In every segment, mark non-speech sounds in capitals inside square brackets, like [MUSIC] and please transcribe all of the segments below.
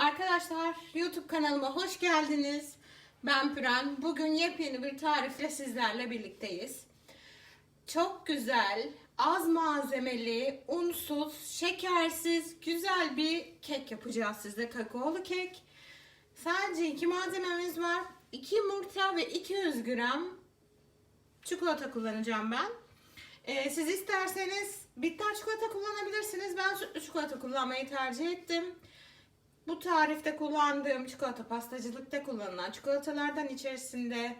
Arkadaşlar YouTube kanalıma hoş geldiniz. Ben Püren. Bugün yepyeni bir tarifle sizlerle birlikteyiz. Çok güzel, az malzemeli, unsuz, şekersiz, güzel bir kek yapacağız size. Kakaolu kek. Sadece iki malzememiz var. 2 yumurta ve 200 gram çikolata kullanacağım ben. Ee, siz isterseniz bitter çikolata kullanabilirsiniz. Ben sütlü çikolata kullanmayı tercih ettim. Bu tarifte kullandığım çikolata pastacılıkta kullanılan çikolatalardan içerisinde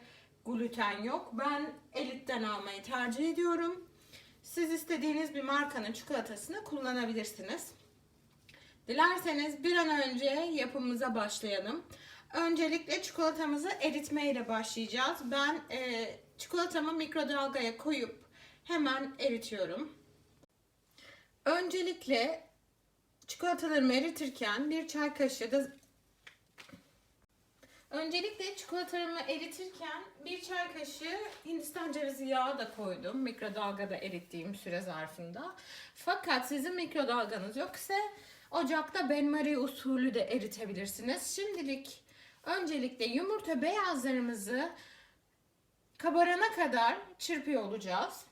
gluten yok. Ben Elit'ten almayı tercih ediyorum. Siz istediğiniz bir markanın çikolatasını kullanabilirsiniz. Dilerseniz bir an önce yapımımıza başlayalım. Öncelikle çikolatamızı eritmeyle başlayacağız. Ben e, çikolatamı mikrodalgaya koyup hemen eritiyorum. Öncelikle çikolatalarımı eritirken bir çay kaşığı da Öncelikle çikolatalarımı eritirken bir çay kaşığı Hindistan cevizi yağı da koydum mikrodalgada erittiğim süre zarfında. Fakat sizin mikrodalganız yoksa ocakta benmari usulü de eritebilirsiniz. Şimdilik öncelikle yumurta beyazlarımızı kabarana kadar çırpıyor olacağız.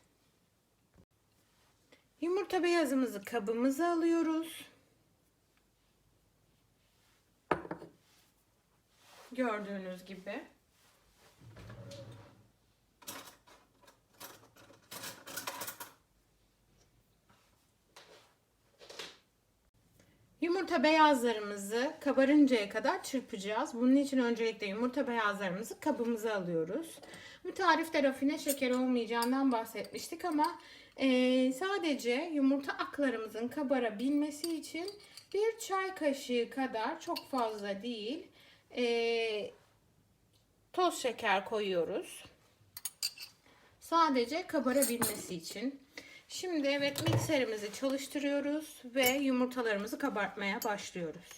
Yumurta beyazımızı kabımıza alıyoruz. Gördüğünüz gibi. Yumurta beyazlarımızı kabarıncaya kadar çırpacağız. Bunun için öncelikle yumurta beyazlarımızı kabımıza alıyoruz. Bu tarifte rafine şeker olmayacağından bahsetmiştik ama e, sadece yumurta aklarımızın kabarabilmesi için bir çay kaşığı kadar çok fazla değil e, toz şeker koyuyoruz. Sadece kabarabilmesi için. Şimdi evet mikserimizi çalıştırıyoruz ve yumurtalarımızı kabartmaya başlıyoruz.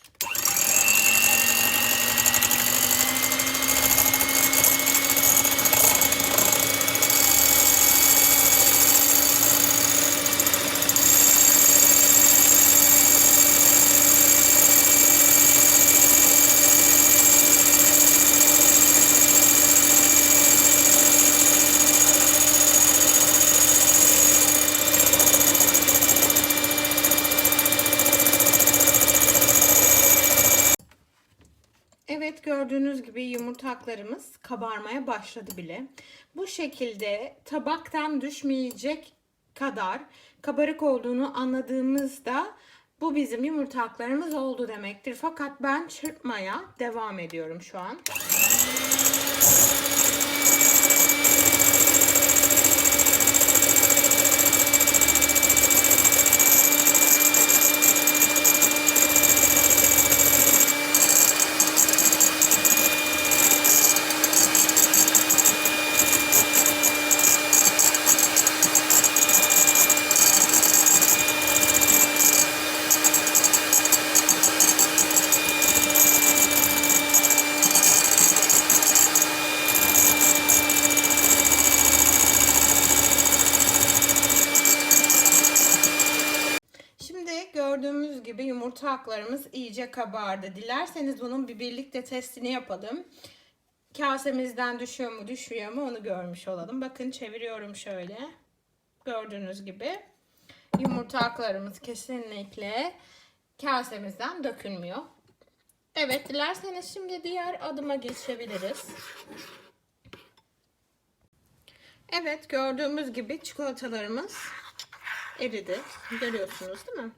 Gördüğünüz gibi yumurtaklarımız kabarmaya başladı bile. Bu şekilde tabaktan düşmeyecek kadar kabarık olduğunu anladığımızda bu bizim yumurtaklarımız oldu demektir. Fakat ben çırpmaya devam ediyorum şu an. Şimdi gördüğümüz gibi yumurta aklarımız iyice kabardı. Dilerseniz bunun bir birlikte testini yapalım. Kasemizden düşüyor mu düşmüyor mu onu görmüş olalım. Bakın çeviriyorum şöyle. Gördüğünüz gibi yumurta aklarımız kesinlikle kasemizden dökülmüyor. Evet dilerseniz şimdi diğer adıma geçebiliriz. Evet gördüğümüz gibi çikolatalarımız eridi. Görüyorsunuz değil mi?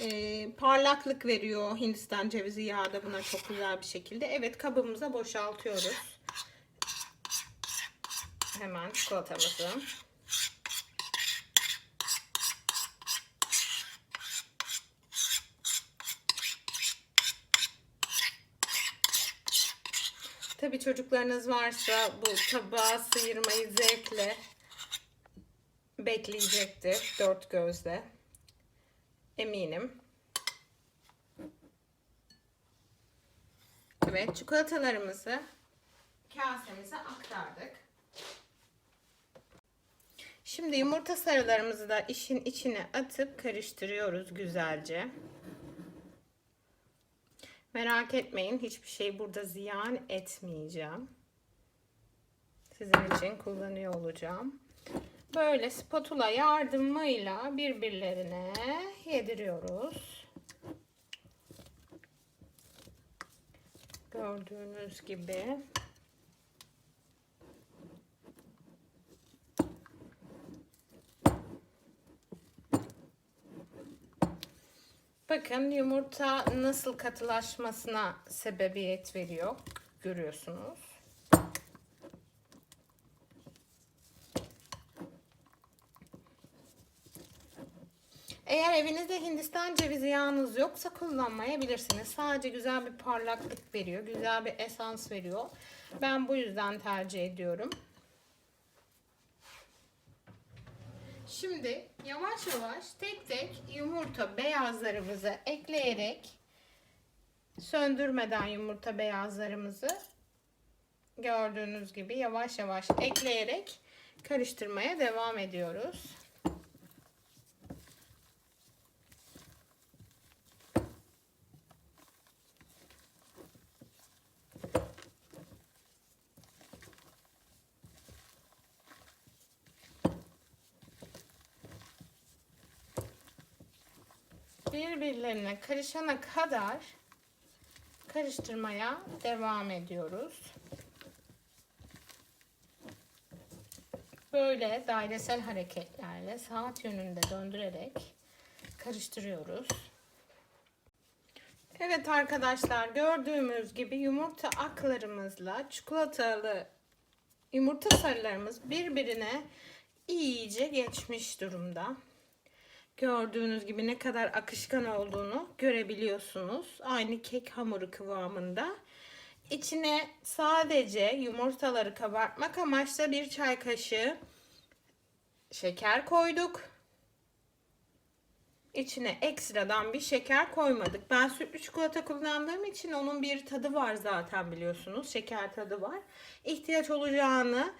Ee, parlaklık veriyor Hindistan cevizi yağı da buna çok güzel bir şekilde. Evet kabımıza boşaltıyoruz. Hemen çikolatamızı. Tabii çocuklarınız varsa bu tabağı sıyırmayı zevkle bekleyecektir dört gözle. Eminim. Evet çikolatalarımızı kasemize aktardık. Şimdi yumurta sarılarımızı da işin içine atıp karıştırıyoruz güzelce. Merak etmeyin hiçbir şey burada ziyan etmeyeceğim. Sizin için kullanıyor olacağım. Böyle spatula yardımıyla birbirlerine yediriyoruz. Gördüğünüz gibi. Bakın yumurta nasıl katılaşmasına sebebiyet veriyor. Görüyorsunuz. Eğer evinizde Hindistan cevizi yağınız yoksa kullanmayabilirsiniz. Sadece güzel bir parlaklık veriyor. Güzel bir esans veriyor. Ben bu yüzden tercih ediyorum. Şimdi yavaş yavaş tek tek yumurta beyazlarımızı ekleyerek söndürmeden yumurta beyazlarımızı gördüğünüz gibi yavaş yavaş ekleyerek karıştırmaya devam ediyoruz. Birbirlerine karışana kadar karıştırmaya devam ediyoruz. Böyle dairesel hareketlerle saat yönünde döndürerek karıştırıyoruz. Evet arkadaşlar gördüğümüz gibi yumurta aklarımızla çikolatalı yumurta sarılarımız birbirine iyice geçmiş durumda. Gördüğünüz gibi ne kadar akışkan olduğunu görebiliyorsunuz. Aynı kek hamuru kıvamında. İçine sadece yumurtaları kabartmak amaçlı bir çay kaşığı şeker koyduk. İçine ekstradan bir şeker koymadık. Ben sütlü çikolata kullandığım için onun bir tadı var zaten biliyorsunuz. Şeker tadı var. İhtiyaç olacağını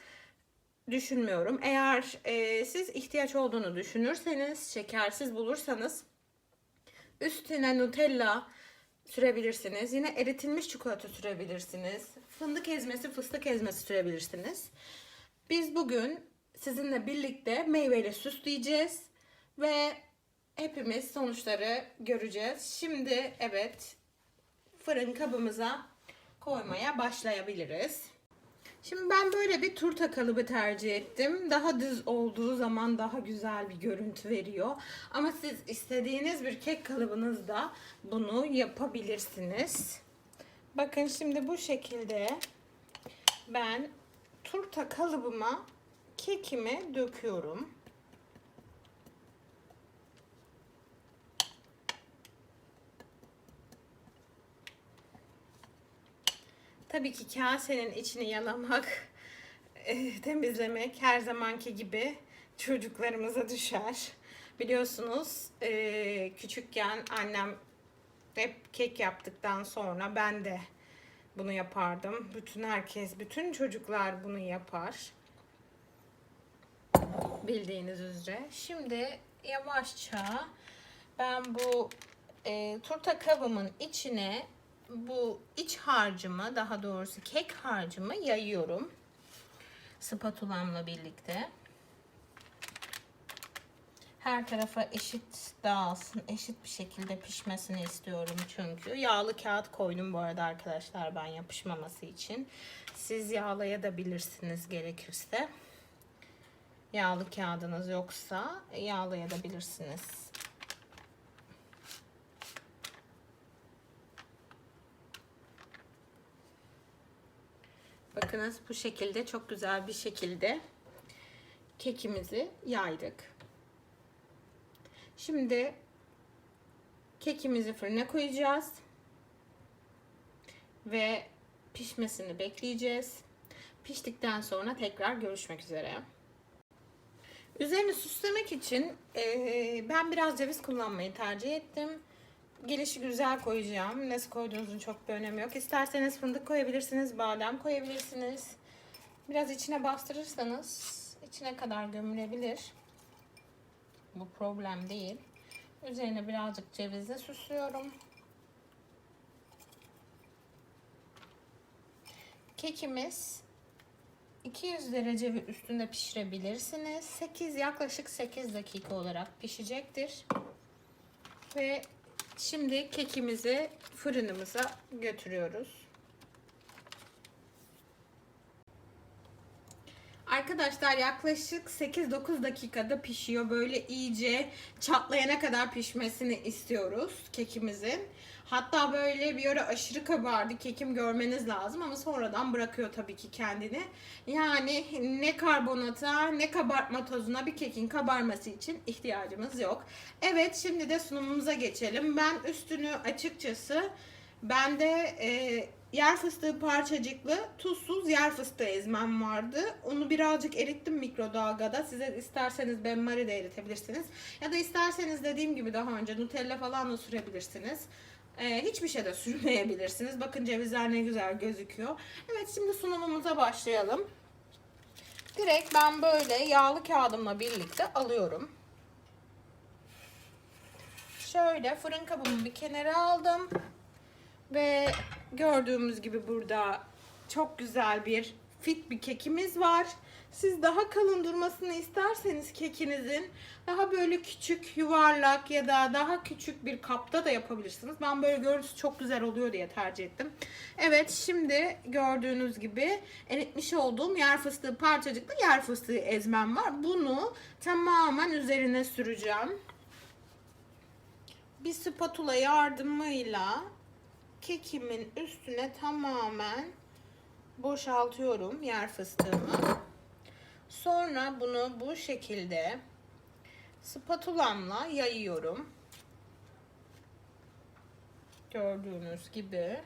düşünmüyorum. Eğer e, siz ihtiyaç olduğunu düşünürseniz, şekersiz bulursanız üstüne Nutella sürebilirsiniz. Yine eritilmiş çikolata sürebilirsiniz. Fındık ezmesi, fıstık ezmesi sürebilirsiniz. Biz bugün sizinle birlikte meyveyle süsleyeceğiz ve hepimiz sonuçları göreceğiz. Şimdi evet fırın kabımıza koymaya başlayabiliriz. Şimdi ben böyle bir turta kalıbı tercih ettim. Daha düz olduğu zaman daha güzel bir görüntü veriyor. Ama siz istediğiniz bir kek kalıbınızda bunu yapabilirsiniz. Bakın şimdi bu şekilde ben turta kalıbıma kekimi döküyorum. Tabii ki kasenin içini yalamak, e, temizlemek her zamanki gibi çocuklarımıza düşer. Biliyorsunuz e, küçükken annem hep kek yaptıktan sonra ben de bunu yapardım. Bütün herkes, bütün çocuklar bunu yapar. Bildiğiniz üzere. Şimdi yavaşça ben bu e, turta kabımın içine bu iç harcımı daha doğrusu kek harcımı yayıyorum. Spatulamla birlikte. Her tarafa eşit dağılsın, eşit bir şekilde pişmesini istiyorum çünkü. Yağlı kağıt koydum bu arada arkadaşlar ben yapışmaması için. Siz yağlayabilirsiniz gerekirse. Yağlı kağıdınız yoksa yağlayabilirsiniz. Bakınız bu şekilde çok güzel bir şekilde kekimizi yaydık. Şimdi kekimizi fırına koyacağız. Ve pişmesini bekleyeceğiz. Piştikten sonra tekrar görüşmek üzere. Üzerini süslemek için ben biraz ceviz kullanmayı tercih ettim. Gelişi güzel koyacağım. Nasıl koyduğunuzun çok bir önemi yok. İsterseniz fındık koyabilirsiniz, badem koyabilirsiniz. Biraz içine bastırırsanız içine kadar gömülebilir. Bu problem değil. Üzerine birazcık cevizle süslüyorum. Kekimiz 200 derece ve üstünde pişirebilirsiniz. 8 yaklaşık 8 dakika olarak pişecektir. Ve şimdi kekimizi fırınımıza götürüyoruz. Arkadaşlar yaklaşık 8-9 dakikada pişiyor. Böyle iyice çatlayana kadar pişmesini istiyoruz kekimizin. Hatta böyle bir ara aşırı kabardı. Kekim görmeniz lazım ama sonradan bırakıyor tabii ki kendini. Yani ne karbonata ne kabartma tozuna bir kekin kabarması için ihtiyacımız yok. Evet şimdi de sunumumuza geçelim. Ben üstünü açıkçası ben de e, yer fıstığı parçacıklı tuzsuz yer fıstığı ezmem vardı. Onu birazcık erittim mikrodalgada. Size isterseniz benmari de eritebilirsiniz. Ya da isterseniz dediğim gibi daha önce Nutella falan da sürebilirsiniz. Ee, hiçbir şey de sürmeyebilirsiniz. Bakın cevizler ne güzel gözüküyor. Evet şimdi sunumumuza başlayalım. Direkt ben böyle yağlı kağıdımla birlikte alıyorum. Şöyle fırın kabımı bir kenara aldım. Ve gördüğümüz gibi burada çok güzel bir fit bir kekimiz var. Siz daha kalın durmasını isterseniz kekinizin daha böyle küçük yuvarlak ya da daha küçük bir kapta da yapabilirsiniz. Ben böyle görüntüsü çok güzel oluyor diye tercih ettim. Evet şimdi gördüğünüz gibi eritmiş olduğum yer fıstığı parçacıklı yer fıstığı ezmem var. Bunu tamamen üzerine süreceğim. Bir spatula yardımıyla kekimin üstüne tamamen boşaltıyorum yer fıstığımı. Sonra bunu bu şekilde spatulamla yayıyorum. Gördüğünüz gibi.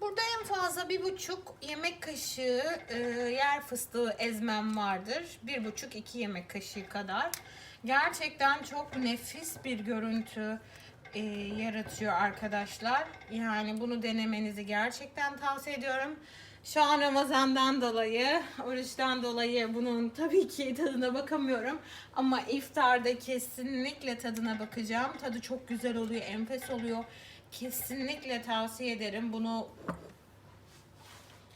Burada en fazla bir buçuk yemek kaşığı e, yer fıstığı ezmem vardır. Bir buçuk iki yemek kaşığı kadar. Gerçekten çok nefis bir görüntü e, yaratıyor arkadaşlar. Yani bunu denemenizi gerçekten tavsiye ediyorum. Şu an Ramazan'dan dolayı, oruçtan dolayı bunun tabii ki tadına bakamıyorum. Ama iftarda kesinlikle tadına bakacağım. Tadı çok güzel oluyor, enfes oluyor. Kesinlikle tavsiye ederim. Bunu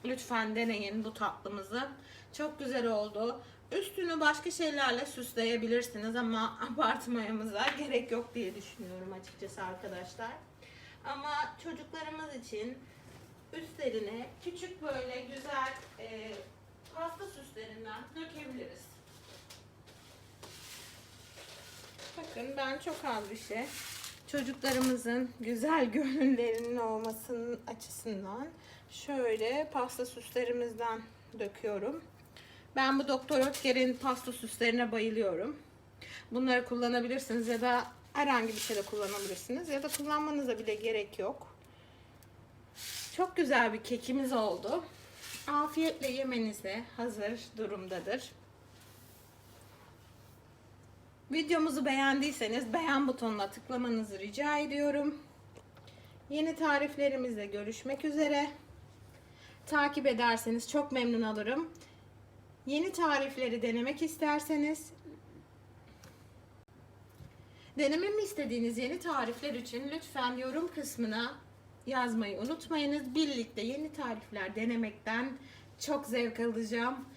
lütfen deneyin bu tatlımızı. Çok güzel oldu. Üstünü başka şeylerle süsleyebilirsiniz ama [LAUGHS] abartmamıza gerek yok diye düşünüyorum açıkçası arkadaşlar. Ama çocuklarımız için üstlerine küçük böyle güzel e, pasta süslerinden dökebiliriz. Bakın ben çok az bir şey çocuklarımızın güzel [LAUGHS] gönüllerinin olmasının açısından şöyle pasta süslerimizden döküyorum. Ben bu Doktor Oetker'in pasta süslerine bayılıyorum. Bunları kullanabilirsiniz ya da herhangi bir şeyde kullanabilirsiniz ya da kullanmanıza bile gerek yok. Çok güzel bir kekimiz oldu. Afiyetle yemenize hazır durumdadır. Videomuzu beğendiyseniz beğen butonuna tıklamanızı rica ediyorum. Yeni tariflerimizle görüşmek üzere. Takip ederseniz çok memnun olurum. Yeni tarifleri denemek isterseniz denememi istediğiniz yeni tarifler için lütfen yorum kısmına yazmayı unutmayınız. Birlikte yeni tarifler denemekten çok zevk alacağım.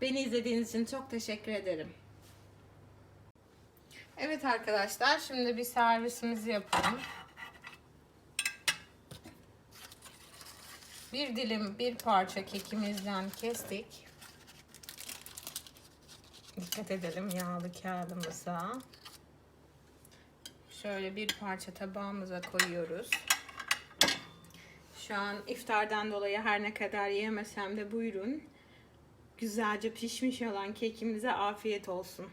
Beni izlediğiniz için çok teşekkür ederim. Evet arkadaşlar şimdi bir servisimizi yapalım. Bir dilim bir parça kekimizden kestik. Dikkat edelim yağlı kağıdımıza. Şöyle bir parça tabağımıza koyuyoruz. Şu an iftardan dolayı her ne kadar yemesem de buyurun. Güzelce pişmiş olan kekimize afiyet olsun.